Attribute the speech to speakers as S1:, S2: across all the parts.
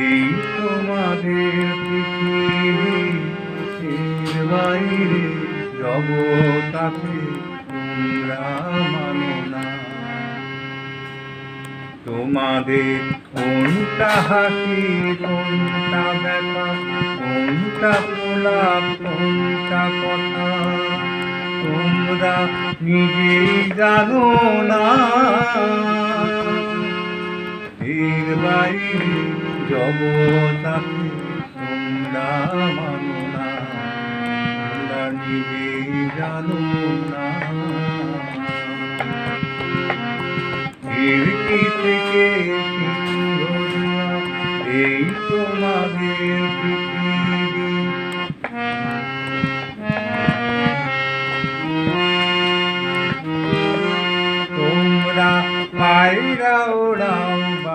S1: এই তোমাদের তোমরা তোমাদের কোনটা হাসি কোনটা ব্যথা কোনটা কোনটা কথা? তোমরা নিজেই জানো না। এর বাইরে আছে, তোমরা মানো না। তোমরা নিজেই জানো না। থেকে এই তোমাদের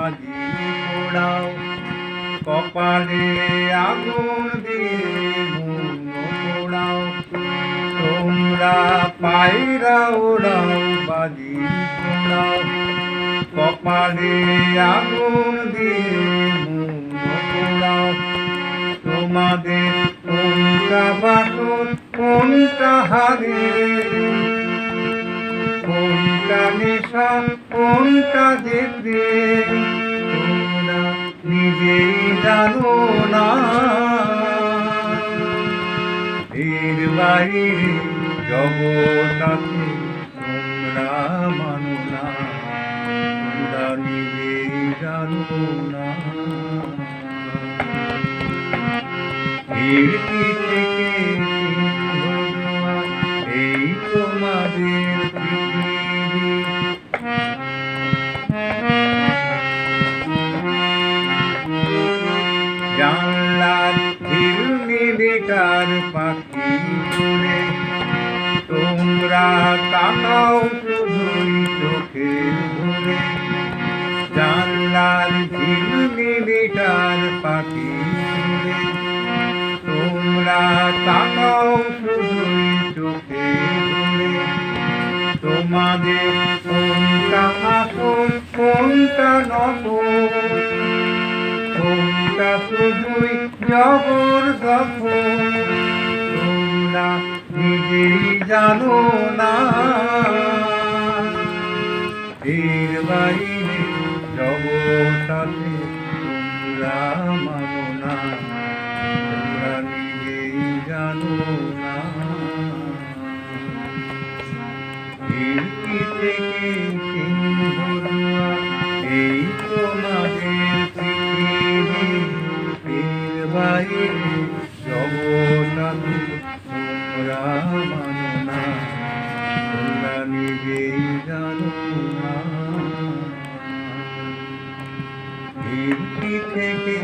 S1: বাজি পোড়াও কপালে আগুন দিয়ে পোড়াও তোমরা পায়রা ওড়াও বাজি পোড়াও কপালে আগুন দিয়ে পোড়াও তোমাদের কোনটা বাসন, কোনটা হারে? কোনটা নেশা কোনটা দেখবে তোমরা নিজেই জানো না। এর বাইরে জগৎ আছে, তোমরা মানো না। তোমরা নিজেই জানো না। খিড়কি থেকে বেকার পাখি উড়ে তোমরা তাকাও শুধুই চোখের ভরে জানলার ঝিলমি বেকার পাখি উড়ে তোমরা তাকাও শুধুই চোখের ভরে তোমাদের কোনটা আসল, কোনটা নকল? তোমরা শুধুই জবর নিজেই জানো না। এর বাইরে না। নিজেই জানো quem, quem